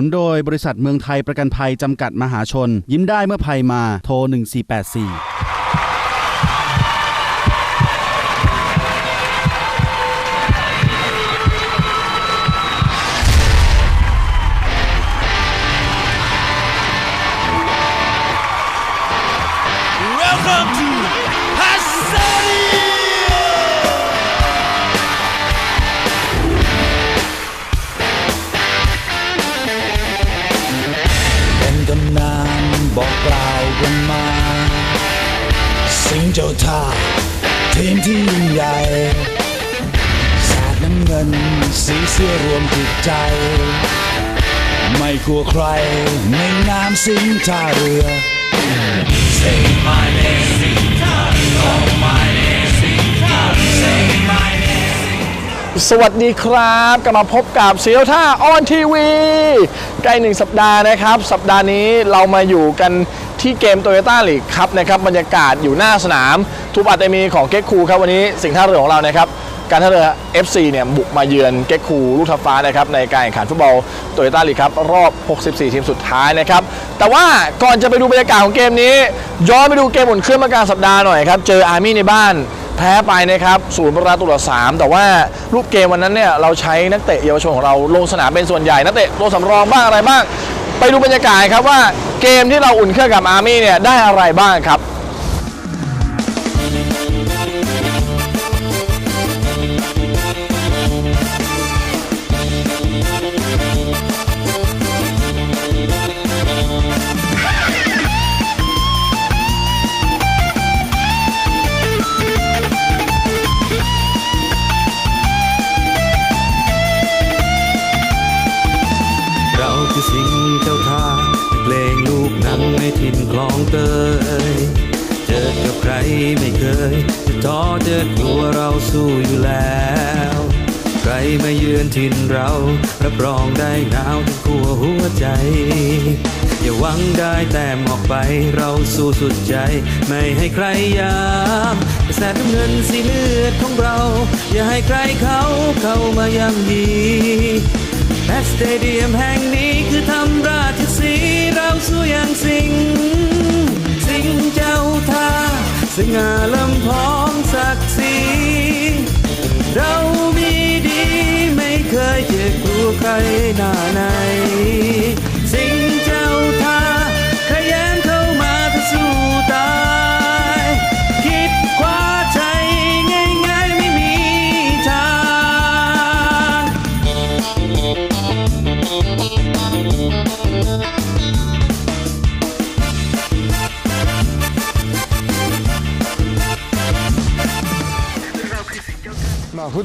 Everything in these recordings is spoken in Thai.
นุนโดยบริษัทเมืองไทยประกันภัยจำกัดมหาชน ยิ้มได้เมื่อภัยมาโทร 1484 ชื่อรวมจิตใจ ไม่กลัวใครในนามสิงท่าเรือ Say my name สิงห์ท่าเรือ Oh my name สิงห์ท่าเรือ Say my name สวัสดีครับกลับมาพบกับเสียวท่าออนทีวีใกล้หนึ่งสัปดาห์นะครับ สัปดาห์นี้เรามาอยู่กันที่เกมโตโยต้าลีกครับนะครับบรรยากาศอยู่หน้าสนามทูปอาเตมีของเก็กคูครับวันนี้สิ่งห์ท่าเรือของเรานะครับการท่าเรือ FC เนี่ยบุกมาเยือนเก็กคูลูกทับฟ้านะครับในการแข่งขันฟุตบอลโตโยต้าลีกครับรอบ 64 ทีมสุดท้ายนะครับแต่ว่าก่อนจะไปดูบรรยากาศของเกมนี้ ย้อนไปดูเกมอุ่นเครื่องเมื่อกลางสัปดาห์หน่อยครับเจออาร์มี่ในบ้าน แพ้ไปนะครับศูนย์ประตูต่อสามแต่ว่ารูปเกมวันนั้นเนี่ยเราใช้นักเตะเยาวชนของเราลงสนามเป็นส่วนใหญ่นักเตะตัวสำรองบ้างอะไรบ้าง ไปดูบรรยากาศครับว่าเกมที่เราอุ่นเครื่องกับอาร์มี่เนี่ยได้อะไรบ้างครับ ถิ่นเรารับรองได้หนาวทั้งขัวหัวใจ อย่าหวังได้แต้มออกไปเราสู้สุดใจ ไม่ให้ใครยามแสนน้ำเงินสีเลือดของเรา อย่าให้ใครเขาเข้ามาย่ำยีแมสเตเดียมแห่งนี้คือทำราชสีเราสู้อย่างสิงสิงเจ้าท่าสง่าลำพองศักดิ์ศรีเรา บก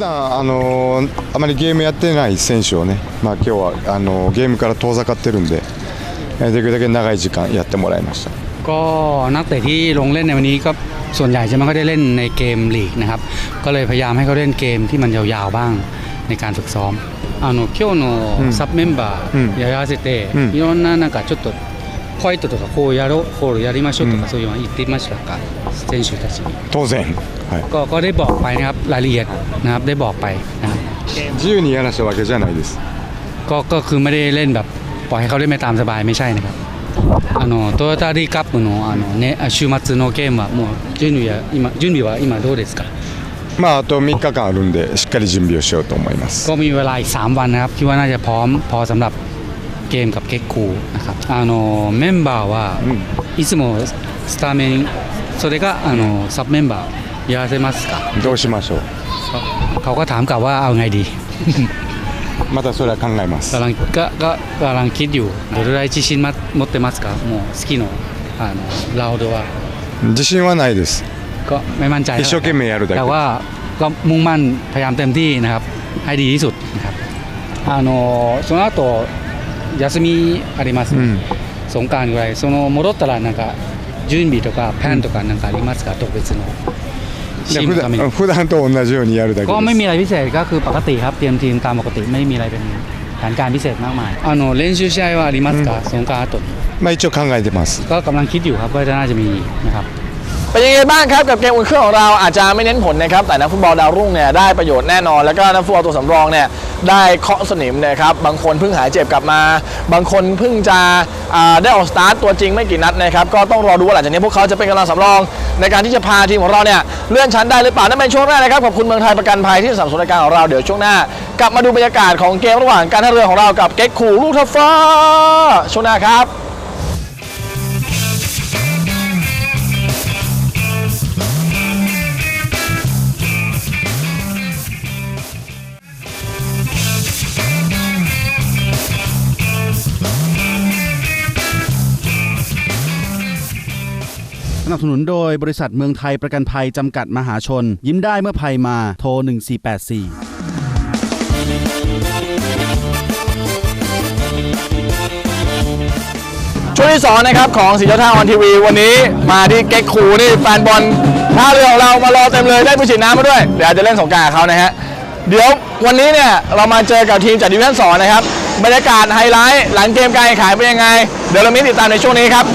段あのあまりゲームやってない選手をね、まあ、今日はあのゲームから遠ざかってるんでえーできるだけ長い時間やってもらいました ก็นักเตะที่ลงเล่นในวันนี้ก็ส่วนใหญ่จะไม่ค่อยได้เล่นในเกมลีกนะครับ ก็เลยพยายามให้เขาเล่นเกมที่มันยาวๆบ้างในการฝึกซ้อมあの今日のサブメンバうんーやらせて、うんいろんななんかちょっとポイントとかこうやろうこうやりましょうとか、うんそういうのは言っていましたか 選手たちに当然、は ก็ก็ได้บอกไปนะครับรายละเอียดนะครับได้บอกไปนะครับ い、自由にやらしたわけじゃないです ก็ก็คือไม่ได้เล่นแบบปล่อยให้เขาเล่นไปตามสบายไม่ใช่นะครับあのトヨタリーカップのあの、ね、週末のゲームはもう準備は今準備は今どうですかまああと3日間あるんでしっかり準備をしようと思います ก็มีเวลาอีก 3 วันนะครับคิดว่าน่าจะพร้อมพอสำหรับเกมกับเก็กคูนะครับあのメンバーはいつもスタメン それがあのサブメンバーやらせますかどうしましょう เขาก็ถามกลับว่าเอาไงดี またそれは考えます กำลังก็ก็กำลังคิดอยู่どれぐらい自信ま持ってますかもう好きのあのラウドは自信はないです ก็ไม่มั่นใจ 一生懸命やるだけ แต่ว่าก็มุ่งมั่นพยายามเต็มที่นะครับ ให้ดีที่สุดนะครับあのその後休みあります、うんสงกรารぐらいその戻ったらなんか 準備とかプランとかなんかありますか特別のチーム普のために段普段と同じようにやるだけ ก็ไม่ で มีอะไรพิเศษก็คือปกติครับเตรียมทีมตามปกติไม่มีอะไรเป็นแผนการพิเศษมากมายあの練習試合はありますか、สงกราร後に すまあ一応考えてます ก็กำลังคิดอยู่ครับว่าจะน่าจะมีนะครับ こ เป็นยังไงบ้างครับกับเกมอุ่นเครื่องของเราอาจจะไม่เน้นผลนะครับแต่นักฟุตบอลดาวรุ่งเนี่ยได้ประโยชน์แน่นอน แล้วก็นักฟุตบอลตัวสำรองเนี่ยได้เคาะสนิมนะครับบางคนเพิ่งหายเจ็บกลับมา บางคนเพิ่งจะได้ออกสตาร์ทตัวจริงไม่กี่นัดนะครับก็ต้องรอดูว่าหลังจากนี้พวกเขาจะเป็นกำลังสำรอง ในการที่จะพาทีมของเราเนี่ยเลื่อนชั้นได้หรือเปล่านั่นเป็นช่วงแรกนะครับขอบคุณเมืองไทยประกันภัยที่สนับสนุนรายการของเราเดี๋ยวช่วงหน้ากลับมาดูบรรยากาศของเกมระหว่างการท่าเรือของเรากับเก๊กขู่ลูกทัฟฟ้าช่วงหน้าครับ นับสนุนโดยบริษัทเมืองไทยประกันภัยจำกัดมหาชน ยิ้มได้เมื่อภัยมาโทร 1484ช่วงที่สองนะครับของสีเจ้าท่าออนทีวีวันนี้มาที่เก๊กคูนี่แฟนบอลท่าเรือของเรามารอเต็มเลยได้ผู้ฉีดน้ำมาด้วย เดี๋ยวจะเล่นสงกรารเขานะฮะเดี๋ยววันนี้เนี่ยเรามาเจอกับทีมจากดิวิชั่นสองนะครับบรรยากาศไฮไลท์หลังเกมการแข่งขันเป็นยังไง เดี๋ยวเรามีติดตามในช่วงนี้ครับ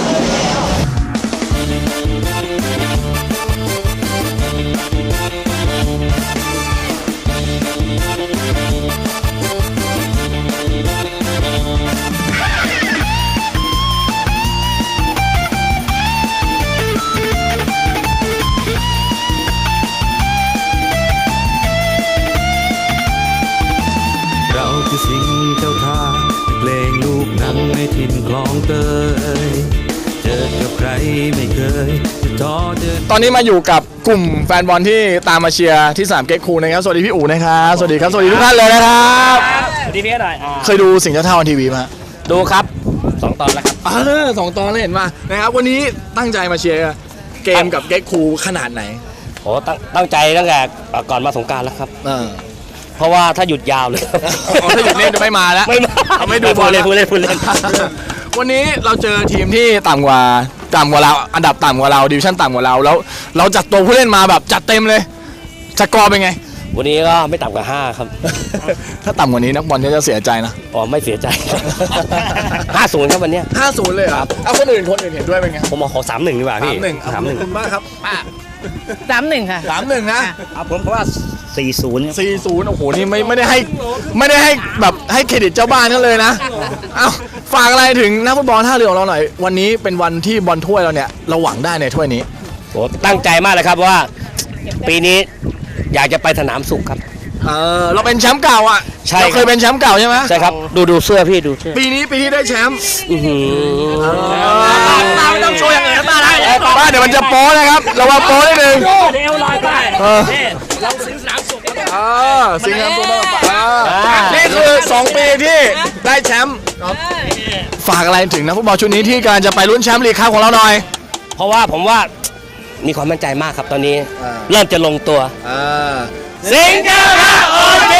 ตอนนี้มาอยู่กับกลุ่มแฟนบอลที่ตามมาเชียร์ที่สนามเก๊กคูนะครับสวัสดีพี่อู๋นะครับสวัสดีครับสวัสดีทุกท่านเลยนะครับสวัสดีพี่หน่อยอ่าเคยดูสิ่งเจ้าท่าออนทีวีไหมาดูครับสองตอนแล้วครับ อ่าสองตอนเลยเห็นป่ะนะครับวันนี้ตั้งใจมาเชียร์เกมกับเก๊กคูขนาดไหนโอ้ตั้งตั้งใจตั้งแต่ก่อนมาสงกรารแล้วครับ เออ เพราะว่าถ้าหยุดยาวเลยอ๋อถ้าหยุดเล่นจะไม่มาแล้วไม่มาเอาไม่ดูบอล พูดเล่นพูดเล่นพูดเล่น วันนี้เราเจอทีมที่ต่ำกว่า ต่ำกว่าเราอันดับต่ำกว่าเราดิวชั่นต่ำกว่าเราแล้ว เราจัดตัวผู้เล่นมาแบบจัดเต็มเลยสกอร์เป็นไง วันนี้ก็ไม่ต่ำกว่าห้าครับ ถ้าต่ำกว่านี้นักบอลก็จะเสียใจนะอ๋อไม่เสียใจห้าศูนย์ครับวันเนี้ย 5-0 เลยเหรอครับเอาคนอื่นคนอื่นเห็นด้วยเป็นไงผมเอาขอสามหนึ่งดีกว่าพี่3-1สามหนึ่งคุณบ้างครับสามหนึ่งค่ะ3-1นะเอาผมเพราะว่าสี่ศูนย์4-0โอ้โหนี่ไม่ไม่ได้ให้ไม่ได้ให้แบบให้เครดิตเจ้าบ้านเขาเลยนะ เอ้า ฝากอะไรถึงนักฟุตบอลท่าเรือของเราหน่อย วันนี้เป็นวันที่บอลถ้วยเราเนี่ยเราหวังได้ในถ้วยนี้โอ้ตั้งใจมากเลยครับว่า ปีนี้อยากจะไปสนามสุขครับ เออเราเป็นแชมป์เก่าอะใช่เราเคยเป็นแชมป์เก่าใช่ไหมใช่ครับ ดูดูเสื้อพี่ดูเสื้อปีนี้ปีที่ได้แชมป์อื้อหือป้าไม่ต้องโชว์อย่างอื่นป้าได้ป้าเดี๋ยวมันจะโป๊นะครับระวังโป๊นิดนึงเดี๋ยวลอยไปเออเราสิงสนามสุขเออสิงห์น้ำตัวป้านี่คือ 2 ปีที่ได้แชมป์ ฝากอะไรถึงนักฟุตบอลชุดนี้ที่กำลังจะไปลุ้นแชมป์ลีกครับของเราหน่อย เพราะว่าผมว่ามีความมั่นใจมากครับตอนนี้ อ่า เริ่มจะลงตัว สิงห์เจ้าท่าโอเค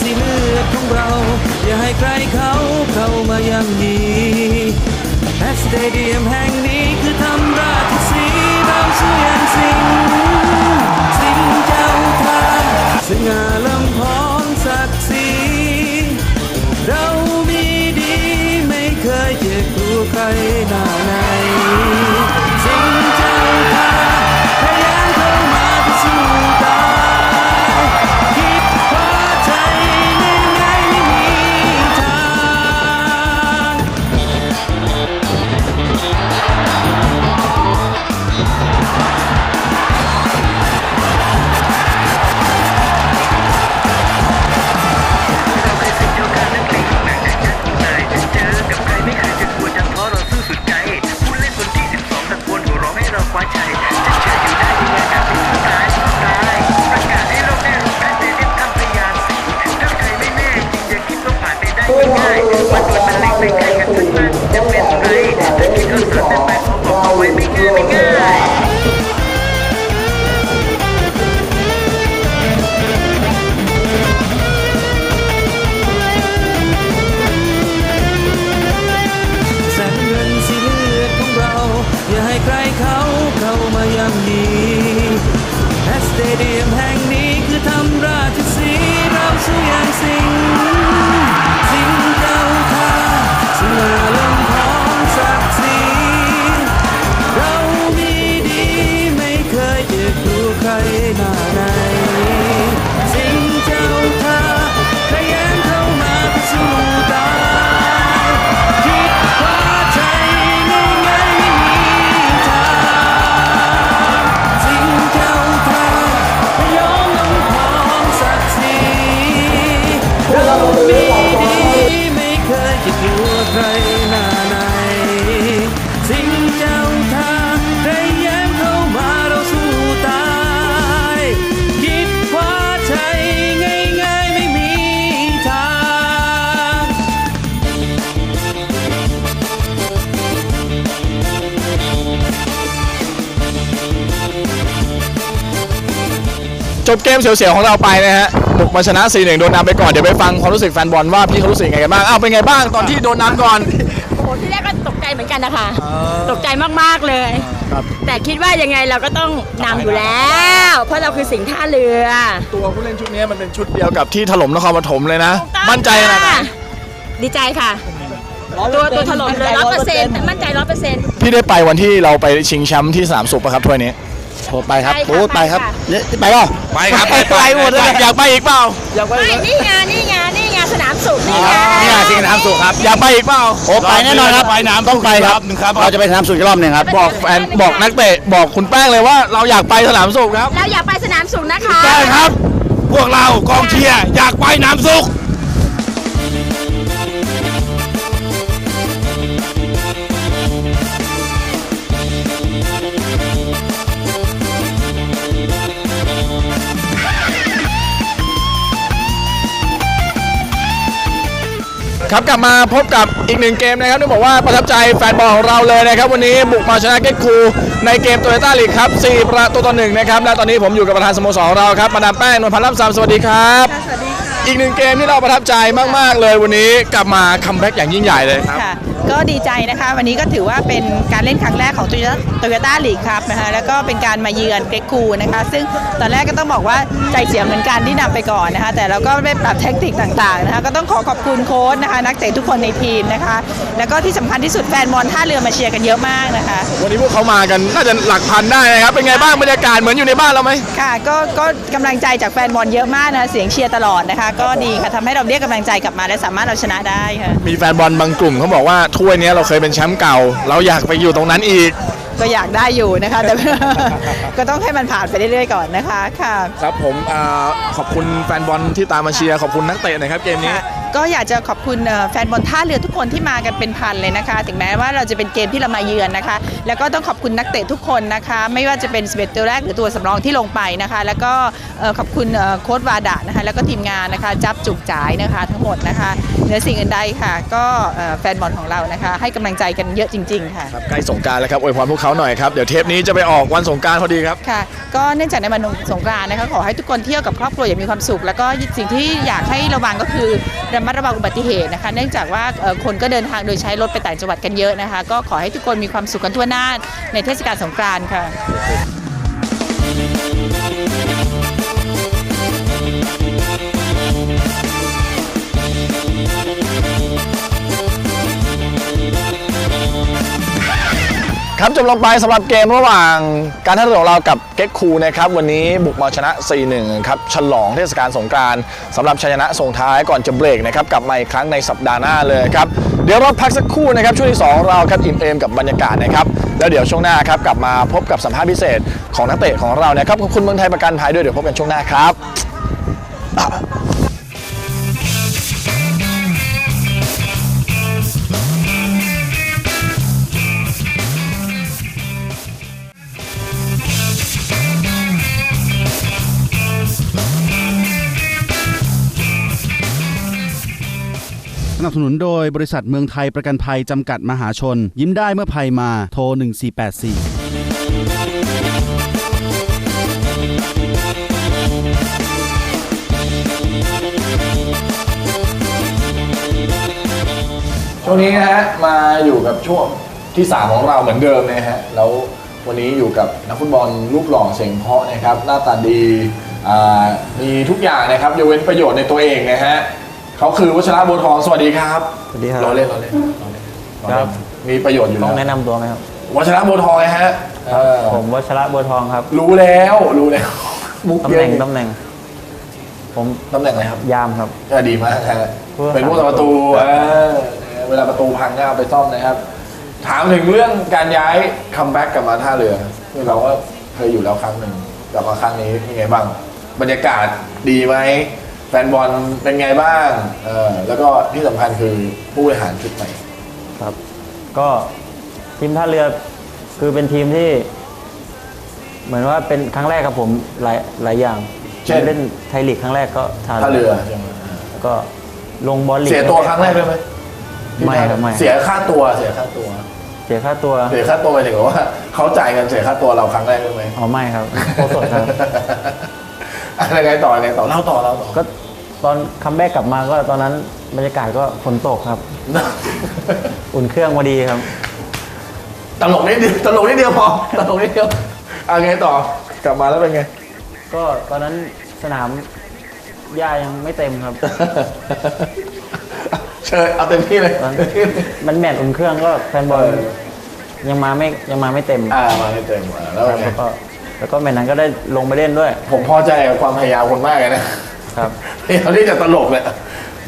สีเลือดของเรา อย่าให้ใครเขาเข้ามาย่ำยีแอสเตเดียมแห่งนี้คือทำราชสีห์เราสู้อย่างสี มเสียวๆของเราไปนะฮะบุกมาชนะ 4-1 โดนนำไปก่อน เดี๋ยวไปฟังความรู้สึกแฟนบอลว่าพี่เขารู้สึกยังไงกันบ้าง อ้าว เป็นไงบ้างตอนที่โดนนำก่อน โอ้โหที่แรกก็ตกใจเหมือนกันนะคะ ตกใจมากๆเลยแต่คิดว่ายังไงเราก็ต้องนำอยู่แล้ว เพราะเราคือสิงห์ท่าเรือตัวผู้เล่นชุดนี้มันเป็นชุดเดียวกับที่ถล่มนครปฐมเลยนะ มั่นใจขนาดไหน ค่ะดีใจค่ะ ตัวตัวถล่มเลยร้อยเปอร์เซ็นต์มั่นใจร้อยเปอร์เซ็นต์ พี่ได้ไปวันที่เราไปชิงแชมป์ที่สนามสุขปะครับถ้วยนี้ โทรไปครับไปค่ะโอ้ไปครับไปค่ะเนี่ยไปเปล่าไปครับไปหมดเลยอยากไปอีกเปล่าไม่นี่ไงนี่ไงนี่ไงสนามสุขนี่ไงนี่ไงสิงห์น้ำสุขครับอยากไปอีกเปล่าโอ้ไปแน่นอนครับไปน้ำต้องไปครับหนึ่งครับเราจะไปสนามสุขอีกรอบหนึ่งครับบอกแฟนบอกนักเตะบอกคุณแป้งเลยว่าเราอยากไปสนามสุขครับเราอยากไปสนามสุขนะคะได้ครับ พวกเรากองเชียร์อยากไปน้ำสุข ครับกลับมาพบกับอีกหนึ่งเกมนะครับต้องบอกว่าประทับใจแฟนบอลของเราเลยนะครับ วันนี้บุกมาชนะเกตคูในเกมโตโยต้าลีกครับ4ประตูต่อหนึ่งนะครับและตอนนี้ผมอยู่กับประธานสโมสรของเราครับมาดามแป้งนวลพันธ์ล่ำซามสวัสดีครับสวัสดีค่ะอีกหนึ่งเกมที่เราประทับใจมาก ๆ เลยวันนี้กลับมาคัมแบ็กอย่างยิ่งใหญ่เลยครับค่ะ ก็ดีใจนะคะ วันนี้ก็ถือว่าเป็นการเล่นครั้งแรกของโตโยต้าลีกครับนะคะแล้วก็เป็นการมาเยือนเกรกคูนะคะ ซึ่งตอนแรกก็ต้องบอกว่าใจเสียเหมือนกันที่นำไปก่อนนะคะ แต่เราก็ได้ปรับแทคติกต่างๆนะคะก็ต้องขอขอบคุณโค้ชนะคะ นักเตะทุกคนในทีมนะคะ แล้วก็ที่สำคัญที่สุดแฟนบอลท่าเรือมาเชียร์กันเยอะมากนะคะ วันนี้พวกเขามากันน่าจะหลักพันได้นะครับเป็นไงบ้างบรรยากาศเหมือนอยู่ในบ้านเราไหมค่ะก็ก็กำลังใจจากแฟนบอลเยอะมากนะคะเสียงเชียร์ตลอดนะคะ ก็ดีค่ะทำให้เราเรียกกำลังใจกลับมาและสามารถเราชนะได้ค่ะมีแฟนบอลบางกลุ่มเขาบอกว่าถ้วยนี้เราเคยเป็นแชมป์เก่า เราอยากไปอยู่ตรงนั้นอีก ก็อยากได้อยู่นะคะ แต่ ก็ต้องให้มันผ่านไปเรื่อยๆก่อนนะคะค่ะ ครับผมอ่าขอบคุณแฟนบอลที่ตามมาเชียร์ขอบคุณนักเตะหนะครับเกมนี้ ค่ะก็อยากจะขอบคุณเอ่อแฟนบอลท่าเรือทุกคนที่มากันเป็นพันเลยนะคะ ถึงแม้ว่าเราจะเป็นเกมที่เรามาเยือนนะคะ แล้วก็ต้องขอบคุณนักเตะทุกคนนะคะ ไม่ว่าจะเป็น11ตัวแรกหรือตัวสำรองที่ลงไปนะคะ แล้วก็เอ่อขอบคุณเอ่อโค้ชวาดานะคะ แล้วก็ทีมงานนะคะ จับจุกจ่ายนะคะทั้งหมดนะคะเห นือสิ่งอื่นใดค่ะ ก็เอ่อแฟนบอลของเรานะคะ ให้กำลังใจกันเยอะจริง ๆ ค่ะครับใกล้สงกรารแล้วครับอวยพรพวกเขาหน่อยครับเดี๋ยวเทปนี้จะไปออกวันสงกรารพอดีครับค่ะ ก็เนื่องจากในวันสงกรานต์นะคะขอให้ทุกคนเที่ยวกับครอบครัวอย่างมีความสุข แล้วก็สิ่งที่อยากให้ระวังก็คือระมัดระวังอุบัติเหตุนะคะ เนื่องจากว่าเอ่อคนก็เดินทางโดยใช้รถไปต่างจังหวัดกันเยอะนะคะ ก็ขอให้ทุกคนมีความสุขกันทั่วหน้าในเทศกาลสงกรานต์ค่ะ ครับจบลงไปสำหรับเกมระหว่างการท่าเรือของเรากับเก็กคูนะครับวันนี้บุกมาชนะ 4-1 ครับฉลองเทศกาลสงกรานต์สำหรับชัยชนะส่งท้ายก่อนจะเบรกนะครับกลับมาอีกครั้งในสัปดาห์หน้าเลยครับเดี๋ยวเราพักสักครู่นะครับช่วงที่สองเราครับอิ่มเอมกับบรรยากาศนะครับแล้วเดี๋ยวช่วงหน้าครับกลับมาพบกับสัมภาษณ์พิเศษของนักเตะของเรานะครับขอบคุณเมืองไทยประกันภัยด้วยเดี๋ยวพบกันช่วงหน้าครับ บสนุนโดยบริษัทเมืองไทยประกันภัยจำกัดมหาชน ยิ้มได้เมื่อภัยมาโทร 1484ช่วงนี้นะฮะมาอยู่กับช่วงที่ 3 ของเราเหมือนเดิมนะฮะแล้ววันนี้อยู่กับนักฟุตบอลลูกหล่อเสียงเพาะนะครับหน้าตาดีมีทุกอย่างนะครับยกเว้นประโยชน์ในตัวเองนะฮะ เขาคือวัชระบัวทองสวัสดีครับสวัสดีครับรอเล่นรอเล่นรอเล่นรอเล่นมีประโยชน์อยู่ต้แล้องวแนะนำตัวไหมครับ วัชระบัวทองนะฮะเออผมวัชระบัวทองครับรู้แล้วรู้แล้วมุกตำเยแหอะน่งตำแหน่ง ผมตำแหน่งอะไรครับยามครับ ก็ดีมากฮะผู้รักษา เป็นผู้รักษาประตูเออเวลาประตูพังก็เอาไปซ่อมนะครับ ถามถึงเรื่องการย้ายคัมแบ็กกลับมาท่าเรือคือเราก็เคยอยู่แล้วครั้งหนึ่งกลับมาครั้งนี้เป็นไงบ้าง บรรยากาศดีไหม แฟนบอลเป็นไงบ้างเออแล้วก็ที่สำคัญคือผู้บริหารชุดใหม่ ครับ ก็ทีมท่าเรือคือเป็นทีมที่ เหมือนว่าเป็นครั้งแรกครับผมหลายหลายอย่างเช่น เล่นไทยลีกครั้งแรกก็ท่าท่าเรืเรืออแล้วก็ลงบอลลีก เสียตัวครั้งแรกด้วยไหมไม่ครับไม่ เสียค่าตัวเสียค่าตัว เสียค่าตัวเสียค่าตัวหมายถึงว่าเขาจ่ายเงินเสียค่าตัวเราครั้งแรกด้วยไหม อ๋อไม่ครับโคตรสดครับ อะไรไงต่อไงต่อเล่าต่อเล่าต่อ ก็ตอนคัมแบ็กกลับมาก็ตอนนั้นบรรยากาศก็ฝนตกครับ อุ่นเครื่องพอดีครับ ตลกนิดเดียวตลกนิดเดียวพอตลกนิดเดียวอะไงต่อกลับมาแล้วเป็นไง ก็ตอนนั้นสนามหญ้ายังไม่เต็มครับ เชิญเอาเต็มที่เลยตอนมันแมตช์อุ่นเครื่องก็แฟนบอลยังมาไม่ยังมาไม่เต็มอ่ามาให้เต็มอ่าแล้วเป็นไง แล้วก็ แล้วก็แมตช์นั้นก็ได้ลงไปเล่นด้วย ผมพอใจกับความพยายามคนมากเลยนะครับ พยายามที่จะตลกเนี่ย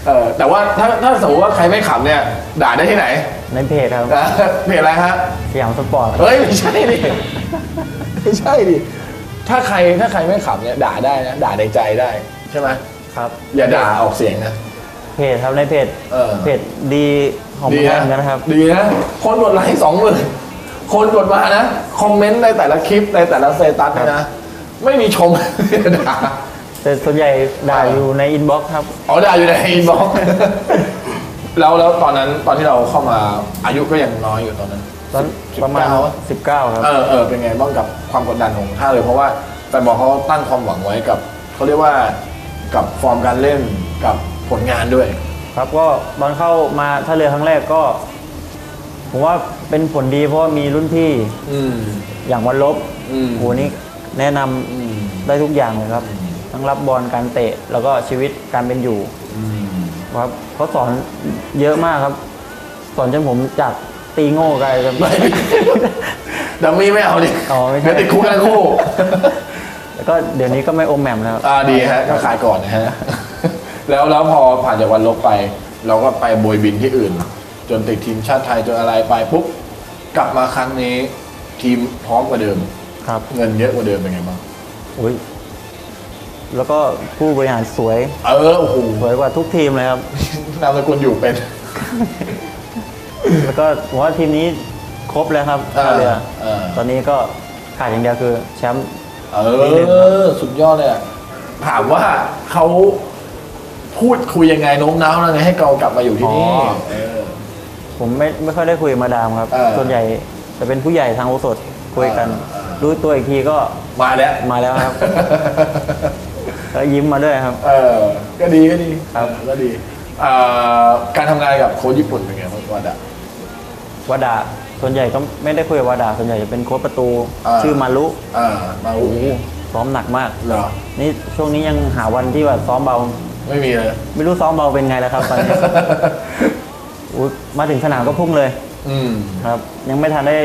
เออแต่ว่าถ้าถ้าสมมติว่าใครไม่ขำเนี่ย ด่าได้ที่ไหนในเพจครับอ่าเพจอะไรฮะ สยามสปอร์ต เฮ้ย ไม่ใช่ดิ ไม่ใช่ดิ ถ้าใครถ้าใครไม่ขำเนี่ยด่าได้นะ ด่าในใจได้ ใช่ไหมครับ อย่าด่าออกเสียงนะ เพจครับในเพจเออ เพจดีของดีเพื่อนนะกันนะครับ ดีนะ คนกดไลค์สองหมื่น คนกดมานะ คอมเมนต์ในแต่ละคลิปในแต่ละเซตัสเนี่ยนะ ไม่มีชม ด่าแต่ส่วนใหญ่ด่าอยู่ในอินบ็อกซ์ครับ อ๋อด่าอยู่ในอินบ็อกซ์แล้วแล้วตอนนั้นตอนที่เราเข้ามาอายุก็ยังน้อยอยู่ตอนนั้น ตอนสิบประมาณเก้า19 ครับ เออเออเป็นไงบ้างกับความกดดันของท่าเลย เพราะว่าแฟนบอลเขาตั้งความหวังไว้กับเขาเรียกว่ากับฟอร์มการเล่นกับผลงานด้วย ครับก็ตอนเข้ามาท่าเรือครั้งแรกก็ ผมว่าเป็นผลดีเพราะว่ามีรุ่นพี่อืม อย่างวันลบอืม โหนี่แนะนำอืม ได้ทุกอย่างเลยครับ ทั้งรับบอลการเตะแล้วก็ชีวิตการเป็นอยู่อืมครับเขาสอนเยอะมากครับ สอนจนผมจากตีโง่กลายเป็นไม่ดัมมี่ไม่เอาดิอ๋อไม่ใช่งั้นติดคุกทั้งคู่ แล้วก็เดี๋ยวนี้ก็ไม่อมแหม่มแล้วอ่าดีฮะก็ขายก่อนนะฮะ แล้วแล้วพอผ่านจากวันลบไป เราก็ไปโบยบินที่อื่น จนติดทีมชาติไทยจนอะไรไปปุ๊บกลับมาครั้งนี้ ทีมพร้อมกว่าเดิม ครับเงินเยอะกว่าเดิมเป็นไงบ้างอุ้ยแล้วก็ผู้บริหารสวยเออโอ้โหสวยกว่าทุกทีมเลยครับ นามสกุลอยู่เป็น แล้วก็ผมว่าทีมนี้ครบแล้วครับท่าเรือเออตอนนี้ก็ขาดอย่างเดียวคือแชมป์ เออสุดยอดเลยอะถามว่าเขาพูดคุยยังไงโน้มน้าวยังไงให้เรากลับมาอยู่ที่นี่อ๋อเออ ผมไม่ไม่ค่อยได้คุยกับมาดามครับ เออ ส่วนใหญ่จะเป็นผู้ใหญ่ทางโอสถคุยกันเออเออรู้ตัวอีกทีก็มาแล้ว มาแล้วครับก็ยิ้มมาด้วยครับ เออก็ดีก็ดีครับเออก็ดีเอ่อการทำงานกับโค้ชญี่ปุ่นเป็นไงบ้างวาดะวาดาส่วนใหญ่ก็ไม่ได้คุยกับวาดาส่วนใหญ่จะเป็นโค้ชประตูอ่าชื่อมารุอ่ามาโอ้โหซ้อมหนักมาก เหรอ นี่ช่วงนี้ยังหาวันที่ว่าซ้อมเบา ไม่มีเลย ไม่รู้ซ้อมเบาเป็นไงแล้วครับตอนนี้ อุ๊ยมาถึงสนามก็พุ่งเลยอืม ครับ ยังไม่ทันได้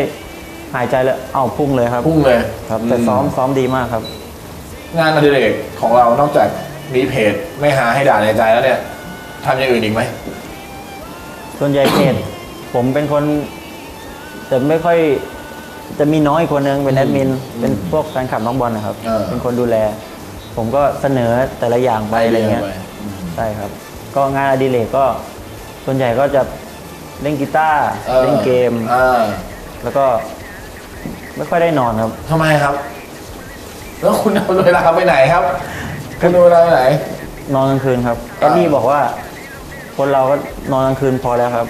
หายใจเลยเอ้าพุ่งเลยครับพุ่งเลยครับแต่ซ้อมซ้อมดีมากครับ งานอดิเรกของเรานอกจากมีเพจไม่หาให้ด่าในใจแล้วเนี่ยทำอย่างอื่นอีกไหม ส่วนใหญ่เพจ ผมเป็นคนแต่ไม่ค่อยจะมีน้อยคนหนึงเป็นแอดมิน เป็นพวกแฟนคลับน้องบอลนะครับ เออ เป็นคนดูแล ผมก็เสนอแต่ละอย่างไปอะไรเงี้ยปอืมใช่ครับ ก็งานอดิเรกก็ส่วนใหญ่ก็จะ เล่นกีตาร์ออเล่นเกมอ่าแล้วก็ไม่ค่อยได้นอนครับ ทำไมครับ แล้วคุณเอาเวลาไปไหนครับคุณเอาเวลาไปไหน นอนกลางคืนครับแออ่าดดี้บอกว่า คนเราก็นอนกลางคืนพอแล้วครับ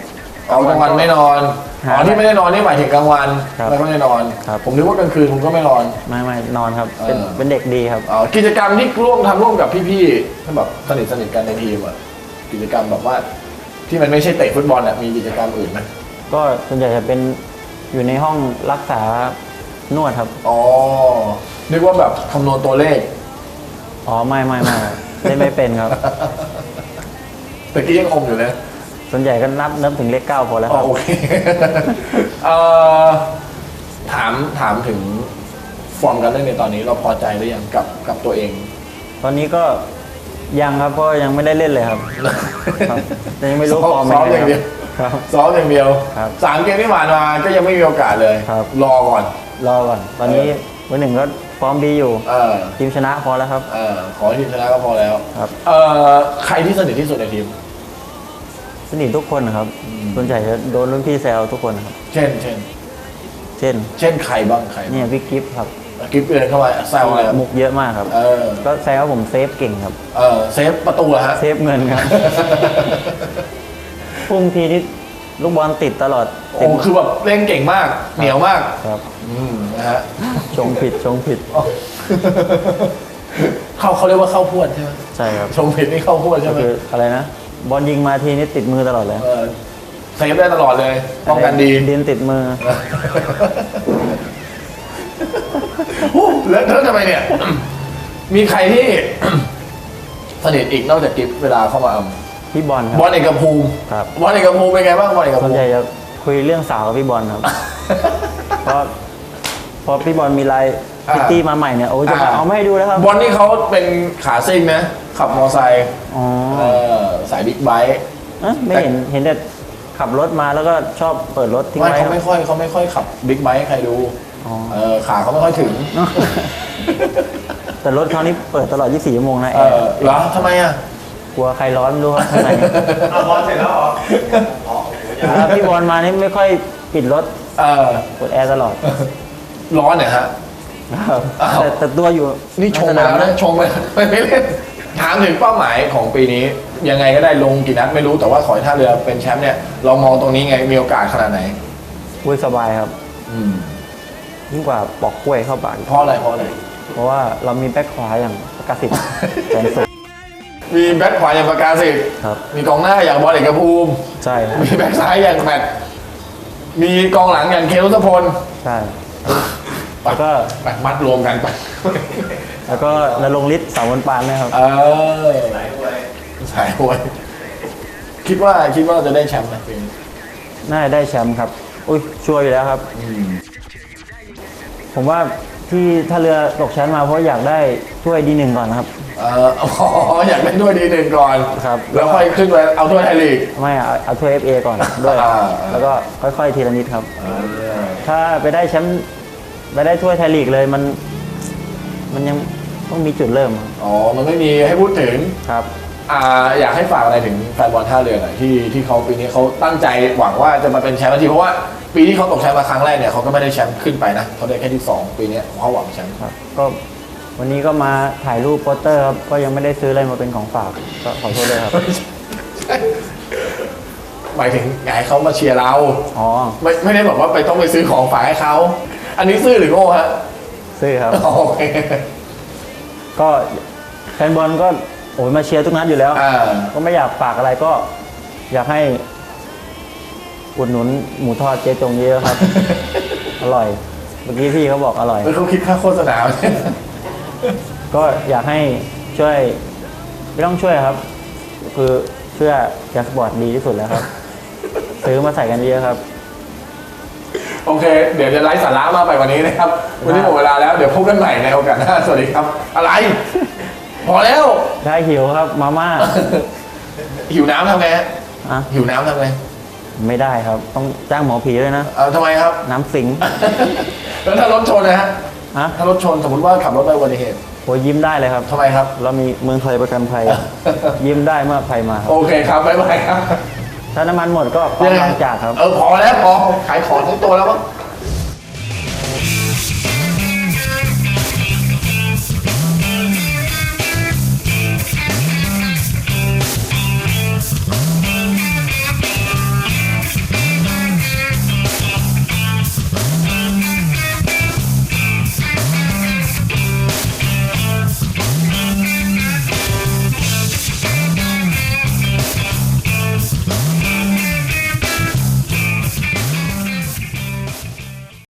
เอากลางวันไม่นอนหาอ๋อที่ไม่ได้นอนนี่หมายถึงกลางวันครับไม่ค่อยได้นอน ครับ ผมนึกว่ากลางคืนคุณก็ไม่นอน ไม่ไม่นอนครับ เป็นเออ เป็นเด็กดีครับ อ๋อกิจกรรมที่ร่วมทำร่วมกับพี่ๆที่แบบสนิทสนิทกันในทีมอะกิจกรรมแบบว่า ที่มันไม่ใช่เตะฟุตบอลอะมีกิจกรรมอื่นไหมก็ส่วนใหญ่จะเป็นอยู่ในห้องรักษานวดครับ อ๋อนึกว่าแบบคำนวณตัวเลข อ๋อไม่ไม่ไม่ เล่นไม่เป็นครับตะกี้ยังอมอยู่เลยส่วนใหญ่ก็นับนับถึงเลขเก้าพอแล้วอ๋คอรับ โอเค เอ่อถามถามถึงฟอร์มการเล่นในตอนนี้เราพอใจหรือยังกับกับตัวเอง ตอนนี้ก็ ยังครับเพราะยังไม่ได้เล่นเลยครับครับแต่ยังไม่รู้ซ้อมฟอร์มซ้อมเป็นอย่างไงเดียวครับ ซ้อมอย่างเดียวครับสามเกมที่ผ่านมาก็ยังไม่มีโอกาสเลยครับ รอก่อน รอก่อน ตอนนี้เบอร์หนึ่งก็ฟอร์มดีอยู่เออทีมชนะพอแล้วครับ เออขอให้ทีมชนะก็พอแล้วครับ เออใครที่สนิทที่สุดในทีม สนิททุกคนนะครับส่วนใหญ่จะโดนรุ่นพี่แซวทุกคนครับ เช่นเช่นเช่น เช่นใครบ้างใครบ้างเนี่ยพี่กิฟต์ครับ กิ๊บเดินเข้ามาแซวเลยครับมุกเยอะมากครับ เออ ก็แซวว่าผมเซฟเก่งครับ เออเซฟประตูเหรอฮะ เซฟเงินครับ พุ่งทีนี่ลูกบอลติดตลอดโอ้คือแบบเล่นเก่งมาก เหนียวมาก ครับ อืมนะฮะ ชงผิดชงผิด เขาเขาเรียกว่าเข้าพวดใช่ไหมใช่ครับชมผิดนี่เข้าพวดใช่ก็ไหมคืออะไรนะ บอลยิงมาทีนี่ติดมือตลอดเลยเออเซฟได้ตลอดเลย ป้องกันดีดินติดมือโอ้ แล้วแล้วทำไมเนี่ย มีใครที่ สนิทอีกนอกจากกิฟเวลาเข้ามาอำพี่บอลครับ บอลเอกภูมิครับ บอลเอกภูมิเป็นไงบ้างบอลเอกส่ภูวนมิ ใหญ่จะคุยเรื่องสาวกับพี่บอลครับ เพราะพอพี่บอลมีไลน์อ่า พิตตี้มาใหม่เนี่ยโอ้ยจะมาอ่าเอาไม่ให้ดูแล้วครับบอลนี่เขาเป็นขาซิ่งนะ ขับมอไซค์อ๋อเออสายบิ๊กไบค์เอ๊ะไม่เห็นเห็นแต่ขับรถมาแล้วก็ชอบเปิดรถทิ้งไม่ไว้คเขารับไม่ค่อยเขาไม่ค่อยขับบิ๊กไบค์ให้ใครดูอ๋อ เออขาเขาไม่ค่อยถึง แต่รถเขานี่เปิดตลอด 24 ชั่วโมงนะเอแอร์อเหรอทำไมอะ กลัวใครร้อนไม่รู้ครับข้างในเอาบอลเสร็จแล้วเหรอเวลาพี่บอลมานี่ไม่ค่อยปิดรถเออเปิดแอร์ตลอดร้อนเนี่ยฮะ ครับอ้าว แต่แต่ตัวอยู่นี่ชงไปใสาแล้วนะชงไปไม่ไม่เล่นถามถึงเป้าหมายของปีนี้ ยังไงก็ได้ลงกี่นัดไม่รู้แต่ว่าขอให้ท่าเรือเป็นแชมป์เนี่ย เรามองตรงนี้ไงมีโอกาสขนาดไหน อุ้ยสบายครับ อืม ยิ่งกว่าปอกกล้วยเข้าปากเพราะอะไรเพราะอะไร เพราะว่าเรามีแบ็คขวาอย่างประกาศสิทธิ์แสนสุข มีแบ็คขวาอย่างประกาศสิทธิ์ครับ มีกองหน้าอย่างบอลเอกภูมิ ใช่ครับมีแบ็คซ้ายอย่างแมตต์มีกองหลังอย่างเคลุสพลใช่ แล้วก็ ไปมัดรวมกันไป แล้วก็นรงค์ฤทธิ์สาวบนปานนะครับ เออสายหวยสายหวยคิดว่าคิดว่าจะได้แชมป์ไหมปีนี้น่าจะได้แชมป์ครับ อุ้ยชัวร์อยู่แล้วครับ ผมว่าที่ถ้าเรือตกชั้นมาเพราะอยากได้ถ้วยดีหนึ่งก่อนนะครับ เอออ๋ออยากได้ด้วยดีหนึ่งก่อนครับ แล้วค่อยขึ้นไปเอาถ้วยไทยลีก ไม่เอาเอาถ้วย FA ก่อนด้วยอ่า แล้วก็ค่อยๆทีละนิดครับถ้าไปได้แชมป์ไปได้ถ้วยไทยลีกเลยมัน มันยังต้องมีจุดเริ่มครับอ๋อ มันไม่มีให้พูดถึง ครับ อ่าอยากให้ฝากอะไรถึงแฟนบอลท่าเรือหน่อยที่ที่เขาปีนี้เขาตั้งใจหวังว่าจะมาเป็นแชมป์ทันทีเพราะว่าปีที่เขาตกแชมป์มาครั้งแรกเนี่ยเขาก็ไม่ได้แชมป์ขึ้นไปนะเขาได้แค่ที่สองปีนี้เขาหวังแชมป์ครับก็วันนี้ก็มาถ่ายรูปโปสเตอร์ครับก็ยังไม่ได้ซื้ออะไรมาเป็นของฝากก็ขอโทษด้วยครับ หมายถึงอยากให้เขามาเชียร์เราอ๋อ ไม่ไม่ได้บอกว่าไปต้องไปซื้อของฝากให้เขาอันนี้ซื้อหรือโง่ฮะซื้อครับอ๋อโอเคก็แฟนบอลก็โอ้ยมาเชียร์ทุกนัดอยู่แล้วอ่า ก็ไม่อยากฝากอะไรก็ อยากให้อุดหนุนหมูทอดเจ๊จงเยอะครับ อร่อย เมื่อกี้พี่เขาบอกอร่อยเออเขาคิดค่าโฆษณาไหมก็อยากให้ช่วยไม่ต้องช่วยครับ คือเสื้อแจ็คสปอร์ตดีที่สุดแล้วครับ ซื้อมาใส่กันเยอะครับ โอเค เดี๋ยวจะไลฟ์สาระมากไปกวันนี้นะครับ วันนี้หมดเวลาแล้ว เดี๋ยวพบกันใหม่ในโอกาสหน้า สวัสดีครับ อะไร พอแล้ว ได้หิวครับมาม่าหิวน้ำทำไงฮะอะหิวน้ำทำไงไม่ได้ครับ ต้องจ้างหมอผีด้วยนะ เออทำไมครับ น้ำสิงแล้วถ้ารถชนนะฮะอะถ้ารถชนสมมติว่าขับรถไปอุบัติเหตุโอ้ยยิ้มได้เลยครับ ทำไมครับ เรามีเมืองไทยประกันภัย ยิ้มได้เมื่อภัยมาครับ โอเคครับบ๊ายบายครับถ้าน้ำมันหมดก็พร้อมยังไงบางจากครับ เออพอแล้วพอขายของทั้งตัวแล้วมั้ง